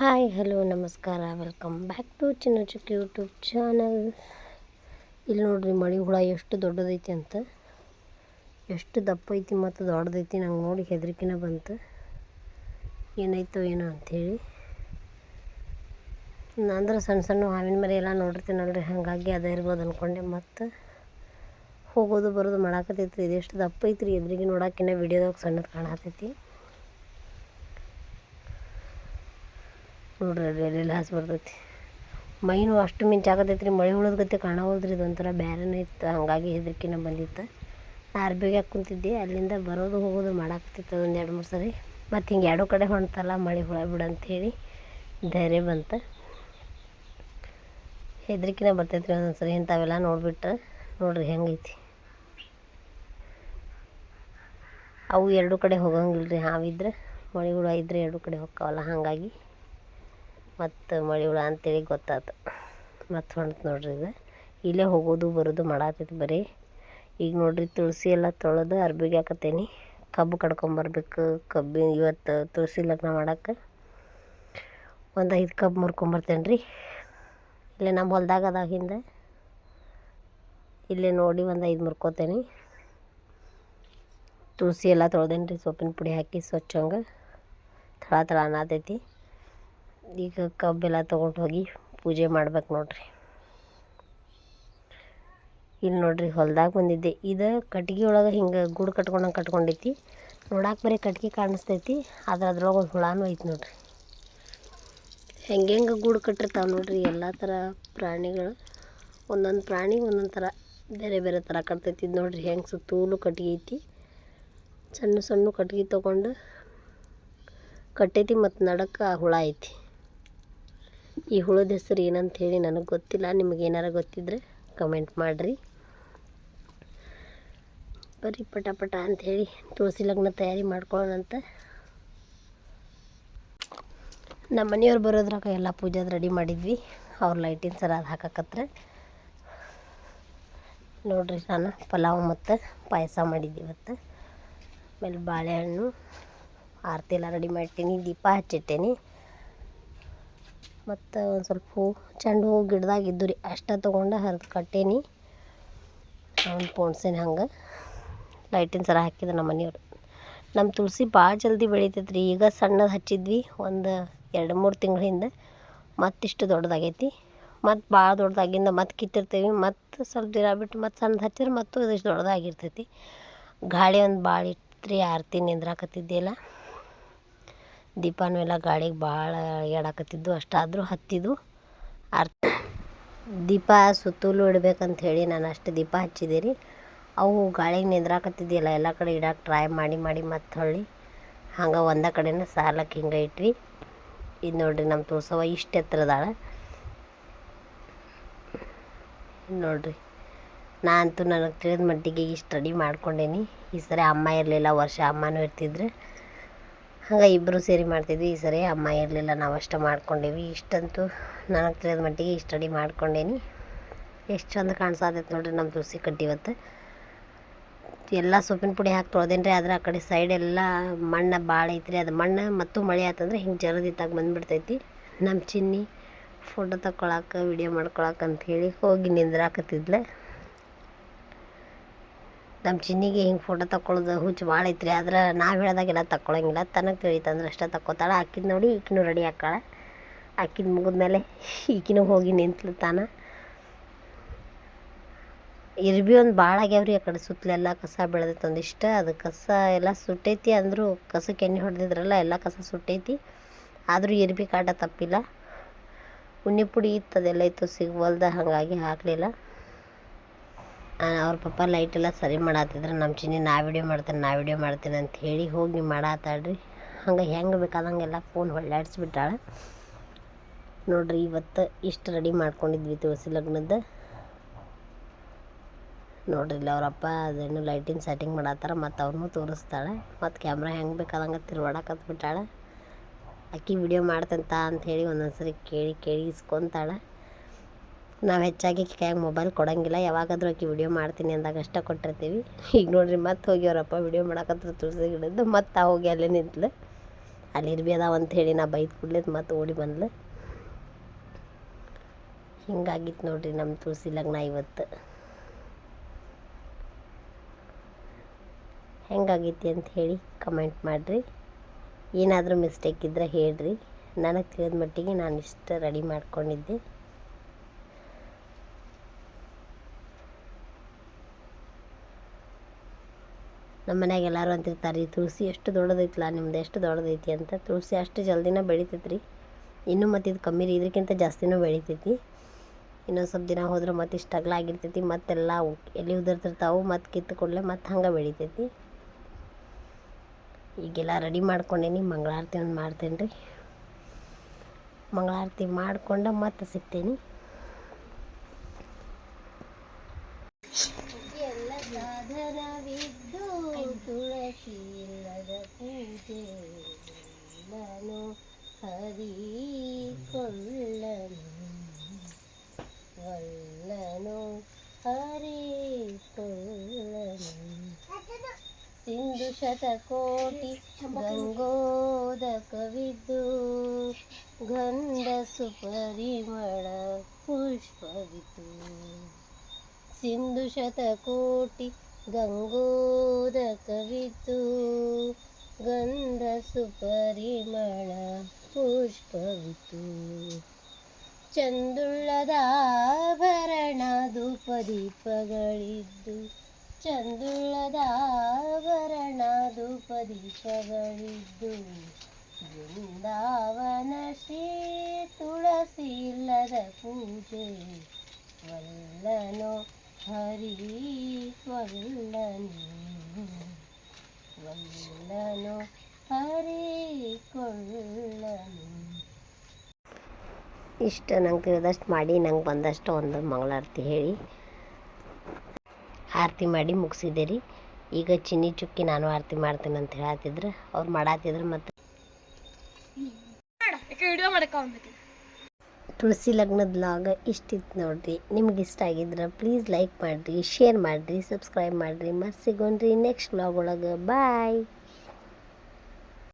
Hi, hello, ನಮಸ್ಕಾರ. Welcome back to Chinna Chukki YouTube channel. ಇಲ್ಲಿ ನೋಡ್ರಿ, ಮಳಿ ಹುಳ ಎಷ್ಟು ದೊಡ್ಡದೈತಿ ಅಂತ. ಎಷ್ಟು ದಪ್ಪ ಐತಿ ಮತ್ತು ದೊಡ್ಡದೈತಿ ನಂಗೆ ನೋಡಿ ಹೆದರಿಕೆನ ಬಂತು. ಏನಾಯ್ತೋ ಏನೋ ಅಂಥೇಳಿ. ಅಂದ್ರೆ ಸಣ್ಣ ಸಣ್ಣ ಹಾವಿನ ಮರಿ ಎಲ್ಲ ನೋಡಿರ್ತೀನಲ್ರಿ, ಹಾಗಾಗಿ ಅದೇ ಇರ್ಬೋದು ಅಂದ್ಕೊಂಡೆ ಮತ್ತು ಹೋಗೋದು ಬರೋದು ಮಾಡಾಕತ್ತೈತ್ರಿ. ಇದೆಷ್ಟು ದಪ್ಪ ಐತ್ರಿ, ಎದುರಿಗೆ ನೋಡೋಕಿನ್ನ ವೀಡಿಯೋದಾಗ ಸಣ್ಣದು ಕಾಣತೈತಿ ನೋಡ್ರಿ ಎಲ್ಲೆಲ್ಲಿ ಹಾಸಿ ಬರ್ತೈತಿ. ಮೈನು ಅಷ್ಟು ಮಿಂಚಾಗತೈತಿ ರೀ ಮಳೆ ಹುಳದ ಗತಿ ಕಾಣವಲ್ದ್ರಿ ಇದೊಂಥರ ಬೇರೆನೇ ಇತ್ತು, ಹಾಗಾಗಿ ಹೆದ್ರಿಕಿನ ಬಂದಿತ್ತು. ನಾ ಅರ್ಬಿಗೆ ಕುಂತಿದ್ದೆ, ಅಲ್ಲಿಂದ ಬರೋದು ಹೋಗೋದು ಮಾಡಾಕತ್ತಿತ್ತು ಒಂದು ಎರಡು ಮೂರು ಸರಿ. ಮತ್ತು ಹಿಂಗೆ ಎರಡು ಕಡೆ ಹೊಣ್ತಲ್ಲ ಮಳೆ ಹುಳ ಬಿಡು ಅಂಥೇಳಿ ಧೈರ್ಯ ಬಂತು. ಹೆದ್ರಿಕಿನ ಬರ್ತೈತಿ ರೀ ಒಂದೊಂದು ಸರಿ ಇಂಥವೆಲ್ಲ ನೋಡಿಬಿಟ್ರೆ ನೋಡ್ರಿ ಹೆಂಗೈತಿ. ಅವು ಎರಡು ಕಡೆ ಹೋಗಂಗಿಲ್ಲ ರೀ ಹಾವಿದ್ರೆ ಮಳೆ ಹುಳ ಇದ್ರೆ ಎರಡು ಕಡೆ ಹೋಗ್ತಾವಲ್ಲ ಹಾಗಾಗಿ ಮತ್ತು ಮಳೆ ಹುಳ ಅಂತೇಳಿ ಗೊತ್ತಾತು. ಮತ್ತು ಹೊಂಟು ನೋಡ್ರಿ ಇದು. ಇಲ್ಲೇ ಹೋಗೋದು, ಬರೋದು ಮಾಡಾತೈತಿ ಬರೀ. ಈಗ ನೋಡ್ರಿ ತುಳಸಿ ಎಲ್ಲ ತೊಳೆದು ಅರ್ಬಿಗೆ ಹಾಕತ್ತೇನಿ. ಕಬ್ಬು ಕಡ್ಕೊಂಬರ್ಬೇಕು ಕಬ್ಬಿ ಇವತ್ತು ತುಳಸಿ ಲಗ್ನ ಮಾಡಕ್ಕೆ ಒಂದು ಐದು ಕಬ್ಬು ಮುರ್ಕೊಂಬರ್ತೇನೆ ರೀ. ಇಲ್ಲೇ ನಮ್ಮ ಹೊಲ್ದಾಗ ಅದ ಹಿಂದೆ. ಇಲ್ಲೇ ನೋಡಿ ಒಂದು ಐದು ಮುರ್ಕೋತೇನೆ. ತುಳಸಿ ಎಲ್ಲ ತೊಳ್ದೇನಿ ರೀ ಸೊಪ್ಪಿನ ಪುಡಿ ಹಾಕಿ ಸ್ವಚ್ಛಂಗೆ. ಥಳ ತಳ ಅನ್ನತೈತಿ ಈಗ ಕಬ್ಬೆಲ್ಲ ತೊಗೊಂಡು ಹೋಗಿ ಪೂಜೆ ಮಾಡ್ಬೇಕು ನೋಡ್ರಿ. ಇಲ್ಲಿ ನೋಡ್ರಿ ಹೊಲ್ದಾಗ ಬಂದಿದ್ದೆ. ಇದು ಕಟ್ಗೆ ಒಳಗೆ ಹಿಂಗೆ ಗೂಡು ಕಟ್ಕೊಂಡಂಗೆ ಕಟ್ಕೊಂಡೈತಿ ನೋಡಕ್ಕೆ ಬರೀ ಕಟ್ಗೆ ಕಾಣಿಸ್ತೈತಿ. ಆದ್ರೆ ಅದ್ರೊಳಗೆ ಒಂದು ಹುಳಾನು ಐತಿ ನೋಡ್ರಿ. ಹೆಂಗೆ ಹೆಂಗೆ ಗೂಡು ಕಟ್ಟಿರ್ತಾವೆ ನೋಡ್ರಿ ಎಲ್ಲ ಥರ ಪ್ರಾಣಿಗಳು. ಒಂದೊಂದು ಪ್ರಾಣಿ ಒಂದೊಂದು ಥರ ಬೇರೆ ಬೇರೆ ಥರ ಕಟ್ತೈತಿ ಇದು ನೋಡ್ರಿ. ಹೆಂಗೆ ಸುತ್ತೂಲು ಕಟ್ಗೆ ಐತಿ. ಸಣ್ಣ ಸಣ್ಣ ಕಟ್ಗೆ ತೊಗೊಂಡು ಕಟ್ಟೈತಿ ಮತ್ತು ನಡಕ್ಕೆ ಹುಳ ಐತಿ. ಈ ಹುಳದ ಹೆಸರು ಏನಂತ ಹೇಳಿ ನನಗೆ ಗೊತ್ತಿಲ್ಲ. ನಿಮಗೆ ಏನಾರ ಗೊತ್ತಿದ್ರೆ ಕಮೆಂಟ್ ಮಾಡಿರಿ. ಬರೀ ಪಟ ಪಟ ಅಂಥೇಳಿ ತುಳಸಿ ಲಗ್ನ ತಯಾರಿ ಮಾಡ್ಕೊಳ್ಳೋಣಂತ ನಮ್ಮ ಮನೆಯವ್ರು ಬರೋದ್ರಾಗ ಎಲ್ಲ ಪೂಜೆದು ರೆಡಿ ಮಾಡಿದ್ವಿ. ಅವ್ರ ಲೈಟಿನ ಸರ ಅದು ಹಾಕಕತ್ರ. ನೋಡ್ರಿ ನಾನು ಪಲಾವ್ ಮತ್ತು ಪಾಯಸ ಮಾಡಿದ್ದೆ ಇವತ್ತು. ಆಮೇಲೆ ಬಾಳೆಹಣ್ಣು, ಆರತಿ ಎಲ್ಲ ರೆಡಿ ಮಾಡಿಟ್ಟೀನಿ ದೀಪ ಹಚ್ಚಿಟ್ಟೇನಿ. ಮತ್ತು ಒಂದು ಸ್ವಲ್ಪ ಹೂ, ಚೆಂಡು ಹೂ ಗಿಡದಾಗ ಇದ್ದು ರೀ. ಅಷ್ಟೇ ತೊಗೊಂಡು ಹರ್ದು ಕಟ್ಟೇನಿ. ಅವ್ನು ಪೋಣ್ಸೇನಿ ಹಂಗೆ. ಲೈಟಿನ ಸರ ಹಾಕಿದ್ರು ನಮ್ಮ ಮನೆಯವ್ರು. ನಮ್ಮ ತುಳಸಿ ಭಾಳ ಜಲ್ದಿ ಬೆಳಿತೈತೆ ರೀ ಈಗ ಸಣ್ಣದು ಹಚ್ಚಿದ್ವಿ ಒಂದು ಎರಡು ಮೂರು ತಿಂಗಳಿಂದ ಮತ್ತಿಷ್ಟು ದೊಡ್ಡದಾಗೈತಿ. ಮತ್ತು ಭಾಳ ದೊಡ್ಡದಾಗಿಂದ ಮತ್ತೆ ಕಿತ್ತಿರ್ತೀವಿ. ಮತ್ತು ಸ್ವಲ್ಪ ದಿನ ಬಿಟ್ಟು ಮತ್ತು ಸಣ್ಣದು ಹಚ್ಚಿದ್ರೆ ಮತ್ತು ಇದಿಷ್ಟು ದೊಡ್ಡದಾಗಿರ್ತೈತಿ. ಗಾಳಿ ಒಂದು ಭಾಳ ಇತ್ತು ಆರತಿ ನಿಂದ್ರಾಕತ್ತಿದ್ದಿಲ್ಲ ದೀಪನೂ ಎಲ್ಲ ಗಾಳಿಗೆ ಭಾಳ ಎಡಾಕತ್ತಿದ್ದು, ಅಷ್ಟಾದರೂ ಹತ್ತಿದ್ದು. ಅರ್ಥ. ದೀಪ ಸುತ್ತಲೂ ಇಡ್ಬೇಕಂತ ಹೇಳಿ ನಾನು ಅಷ್ಟು ದೀಪ ಹಚ್ಚಿದೆ ರೀ ಅವು ಗಾಳಿಗೆ ನಿಂದ್ರಾಕತ್ತಿದ್ದಿಲ್ಲ, ಎಲ್ಲ ಕಡೆ ಇಡಕ್ಕೆ ಟ್ರೈ ಮಾಡಿ ಮಾಡಿ ಮತ್ತೆ ಹೊಳ್ಳಿ ಹಂಗೆ ಒಂದೇ ಕಡೆನೇ ಸಾರ್ಲಕ್ಕ ಹಿಂಗೆ ಇಟ್ವಿ. ಇದು ನೋಡಿರಿ ನಮ್ಮ ತೋರ್ಸವ್ವ ಇಷ್ಟು ಎತ್ತರದಾಳ. ನೋಡಿರಿ. ಅಂತೂ ನನಗೆ ತಿಳಿದ ಮಟ್ಟಿಗೆ ಇಷ್ಟು ರೆಡಿ ಮಾಡ್ಕೊಂಡೇನಿ. ಈ ಸರಿ ಅಮ್ಮ ಇರಲಿಲ್ಲ, ವರ್ಷ ಅಮ್ಮನೂ ಇರ್ತಿದ್ರು. ಹಂಗೆ ಇಬ್ಬರು ಸೇರಿ ಮಾಡ್ತಿದ್ವಿ. ಈ ಸರಿ ಅಮ್ಮ ಇರಲಿಲ್ಲ, ನಾವು ಅಷ್ಟೇ ಮಾಡ್ಕೊಂಡೇವಿ. ಇಷ್ಟಂತೂ ನನಗೆ ತಿಳಿದ ಮಟ್ಟಿಗೆ ಇಷ್ಟು ಅಡಿ ಮಾಡ್ಕೊಂಡೇನಿ. ಎಷ್ಟು ಚಂದ ಕಾಣಿಸತೈತೆ ನೋಡಿರಿ ನಮ್ಮ ತುಳಸಿ ಕಟ್ಟಿ ಇವತ್ತು. ಎಲ್ಲ ಸೊಪ್ಪಿನ ಪುಡಿ ಹಾಕಿ ತೊಳ್ದೇನಿ ರೀ ಆದ್ರೆ ಆ ಕಡೆ ಸೈಡ್ ಎಲ್ಲ ಮಣ್ಣು ಭಾಳ ಐತ್ರಿ. ಅದು ಮಣ್ಣು ಮತ್ತು ಮಳೆ ಆತಂದ್ರೆ ಹಿಂಗೆ ಜರದಿತ್ತಾಗ ಬಂದುಬಿಡ್ತೈತಿ. ನಮ್ಮ ಚಿನ್ನಿ ಫೋಟೋ ತಗೊಳಕ್ಕೆ ವಿಡಿಯೋ ಮಾಡ್ಕೊಳಕ್ಕೆ ಅಂಥೇಳಿ ಹೋಗಿ ನಿಂದ್ರಾಕತ್ತಿದ್ಲೆ. ನಮ್ಮ ಚಿನ್ನಿಗೆ ಹಿಂಗೆ ಫೋಟೋ ತಗೊಳ್ಳೋದು ಹುಚ್ಚು ಭಾಳ ಐತ್ರಿ. ಆದ್ರೆ ನಾವು ಹೇಳ್ದಾಗೆಲ್ಲ ತಗೊಳಂಗಿಲ್ಲ ತನಗೆ ತಿಳಿತಂದ್ರೆ ಅಷ್ಟೇ ತಕ್ಕೋತಾಳೆ. ಆಕಿದ್ ನೋಡಿ ಈಕಿನೂ ರೆಡಿ ಹಾಕಾಳೆ ಆಕಿದ ಮುಗಿದ್ಮೇಲೆ ಈಕಿನೂ ಹೋಗಿ ನಿಂತ್ಲು ತಾನ. ಇರ್ಬಿ ಒಂದು ಭಾಳ ಆಗ್ಯಾವ್ರಿ ಆ ಕಡೆ ಸುತ್ತಲೆಲ್ಲ ಕಸ ಬೆಳೆದೈತೆ ಒಂದಿಷ್ಟ. ಅದು ಕಸ ಎಲ್ಲ ಸುಟ್ಟೈತಿ ಅಂದರೂ ಕಸಕ್ಕೆ ಎಣ್ಣೆ ಹೊಡೆದಿದ್ರಲ್ಲ ಎಲ್ಲ ಕಸ ಸುಟ್ಟೈತಿ. ಆದರೂ ಇರ್ಬಿ ಕಾಟ ತಪ್ಪಿಲ್ಲ. ಉಣ್ಣಿ ಪುಡಿ ಇತ್ತು ಅದೆಲ್ಲ ಇತ್ತು ಸಿಗ್ವಲ್ದ ಹಾಗಾಗಿ ಹಾಕಲಿಲ್ಲ. ಅವ್ರ ಪಪ್ಪ ಲೈಟೆಲ್ಲ ಸರಿ ಮಾಡತ್ತಿದ್ರು ನಮ್ಮ ಚಿನ್ನಿ, ನಾ ವಿಡಿಯೋ ಮಾಡ್ತೇನೆ, ನಾ ವಿಡಿಯೋ ಮಾಡ್ತೇನೆ ಅಂತ ಹೇಳಿ ಹೋಗಿ ಮಾಡಾತಾಳ್ರಿ. ಹಂಗೆ ಹೆಂಗೆ ಬೇಕಾದಂಗೆಲ್ಲ ಫೋನ್ ಹೊಳ್ಳಾಡಿಸ್ಬಿಟ್ಟಾಳೆ. ನೋಡ್ರಿ ಇವತ್ತು ಇಷ್ಟು ರೆಡಿ ಮಾಡ್ಕೊಂಡಿದ್ವಿ ತುಳಸಿ ಲಗ್ನದ. ನೋಡ್ರಿ ಇಲ್ಲಿ ಅವ್ರಪ್ಪ ಅದೇನು ಲೈಟಿನ ಸೆಟ್ಟಿಂಗ್ ಮಾಡತ್ತಾರ ಮತ್ತು ಅವ್ರನ್ನೂ ತೋರಿಸ್ತಾಳೆ. ಮತ್ತು ಕ್ಯಾಮ್ರಾ ಹೆಂಗೆ ಬೇಕಾದಂಗೆ ತಿರ್ವಾಡಕತ್ಬಿಟ್ಟಾಳೆ. ಅಕ್ಕಿ ವಿಡಿಯೋ ಮಾಡ್ತಂತ ಅಂತ ಹೇಳಿ ಒಂದೊಂದು ಸರಿ ಕೇಳಿ ಕೇಳಿ ಇಸ್ಕೊತಾಳೆ ನಾವು ಹೆಚ್ಚಾಗಿ ಕೈಯಾಗ ಮೊಬೈಲ್ ಕೊಡೋಂಗಿಲ್ಲ. ಯಾವಾಗಾದರೂ ಆಕೆ ವಿಡಿಯೋ ಮಾಡ್ತೀನಿ ಅಂದಾಗ ಅಷ್ಟೇ ಕೊಟ್ಟಿರ್ತೀವಿ. ಈಗ ನೋಡ್ರಿ, ಮತ್ತೆ ಹೋಗ್ಯವರಪ್ಪ ವಿಡಿಯೋ ಮಾಡಕತ್ರ ತುಳಸಿ ಗಿಡದ್ದು. ಮತ್ತೆ ಹೋಗಿ ಅಲ್ಲೇ ನಿಂತ್ಲು. ಅಲ್ಲಿ ಇರ್ಬಿ ಅದಾವ ಅಂತ ಹೇಳಿ ನಾ ಬೈದು ಕೂಡ್ಲೇದು ಮತ್ತೆ ಓಡಿ ಬಂದ್ಲು. ಹಿಂಗಾಗಿತ್ತು ನೋಡ್ರಿ ನಮ್ಮ ತುಳಸಿ ಲಗ್ನ ಇವತ್ತು ಹೆಂಗಾಗೈತಿ ಅಂತ ಹೇಳಿ ಕಮೆಂಟ್ ಮಾಡಿರಿ. ಏನಾದರೂ ಮಿಸ್ಟೇಕ್ ಇದ್ದರೆ ಹೇಳ್ರಿ. ನನಗೆ ತಿಳಿದ ಮಟ್ಟಿಗೆ ನಾನು ಇಷ್ಟು ರೆಡಿ ಮಾಡ್ಕೊಂಡಿದ್ದೆ. ನಮ್ಮ ಮನ್ಯಾಗ ಎಲ್ಲರೂ ಅಂತಿರ್ತಾರೆ ರೀ ತುಳಸಿ ಎಷ್ಟು ದೊಡ್ಡದೈತಲ್ಲ ನಿಮ್ದು ಎಷ್ಟು ದೊಡ್ಡದೈತಿ ಅಂತ ತುಳಸಿ ಅಷ್ಟು ಜಲ್ದಿನ ಬೆಳಿತೈತೆ ರೀ ಇನ್ನೂ ಮತ್ತು ಇದು ಕಮ್ಮಿ ರೀ ಇದಕ್ಕಿಂತ ಜಾಸ್ತಿನೂ ಬೆಳಿತೈತಿ. ಇನ್ನೊಂದು ಸ್ವಲ್ಪ ದಿನ ಹೋದ್ರೆ ಮತ್ತೆ ಇಷ್ಟು ಆಗಿರ್ತೈತಿ ಮತ್ತೆಲ್ಲ ಎಲ್ಲಿ ಉದುರ್ತಿರ್ತಾವೆ ಮತ್ತು ಕಿತ್ತು ಕೊಡಲೆ ಮತ್ತು ಹಂಗೆ ಬೆಳಿತೈತಿ. ಈಗೆಲ್ಲ ರೆಡಿ ಮಾಡ್ಕೊಂಡೇನಿ, ಮಂಗಳಾರತಿ ಒಂದು ಮಾಡ್ತೇನೆ ರೀ ಮಂಗಳಾರತಿ ಮಾಡ್ಕೊಂಡು ಮತ್ತೆ ಸಿಗ್ತೇನೆ. ಎಲ್ಲ ಸಾಧನವಿದ್ದು ತುಳಸಿ ಇಲ್ಲದ ಪೂಜೆ ನಾನು ಹರಿ ಕೊಳ್ಳನು ವಲ್ಲನು ಹರಿ ಕೊಳ್ಳನು ಸಿಂಧು ಶತಕೋಟಿ ಗಂಗೋದಕವಿದ್ದು ಗಂಧ ಸುಪರಿಮಳ ಪುಷ್ಪವಿತು ಸಿಂಧು ಶತಕೋಟಿ ಗಂಗೋದಕವಿತು ಗಂಧ ಸುಪರಿಮಳ ಪುಷ್ಪವಿತು ಚಂದುಳ್ಳದಾಭರಣ ಧೂಪ ದೀಪಗಳಿದ್ದು ಚಂದುಳ್ಳದಾಭರಣ ದೀಪಗಳಿದ್ದು ಬೃಂದಾವನ ಶ್ರೀ ತುಳಸಿ ಇಲ್ಲದ ಪೂಜೆ, ವಲ್ಲನು ಹರಿ ವಲ್ಲನು ವಲ್ಲನು ಹರಿ ಕೊಲ್ಲನು ಇಷ್ಟ ನಂಗೆ ತಿಳಿದಷ್ಟು ಮಾಡಿ, ನಂಗೆ ಬಂದಷ್ಟು ಒಂದು ಮಂಗಳಾರತಿ ಹೇಳಿ. ಆರತಿ ಮಾಡಿ ಮುಗಿಸಿದೆ ರೀ. ಈಗ ಚಿನ್ನಿ ಚುಕ್ಕಿ ನಾನು ಆರತಿ ಮಾಡ್ತೀನಿ ಅಂತ ಹೇಳತ್ತಿದ್ರು ಅವ್ರು ಮಾಡತ್ತಿದ್ರು ಮತ್ತು ವಿಡಿಯೋ ಮಾಡಕ್ಕೆ ತುಳಸಿ ಲಗ್ನದ ಲಾಗ ಇಷ್ಟಿತ್ತು ನೋಡ್ರಿ. ನಿಮ್ಗೆ ಇಷ್ಟ ಆಗಿದ್ರೆ ಪ್ಲೀಸ್ ಲೈಕ್ ಮಾಡಿರಿ ಶೇರ್ ಮಾಡಿರಿ ಸಬ್ಸ್ಕ್ರೈಬ್ ಮಾಡಿರಿ. ಮತ್ತೆ ಸಿಗೋಣ್ರಿ ನೆಕ್ಸ್ಟ್ ವ್ಲಾಗ್ ಒಳಗೆ. ಬಾಯ್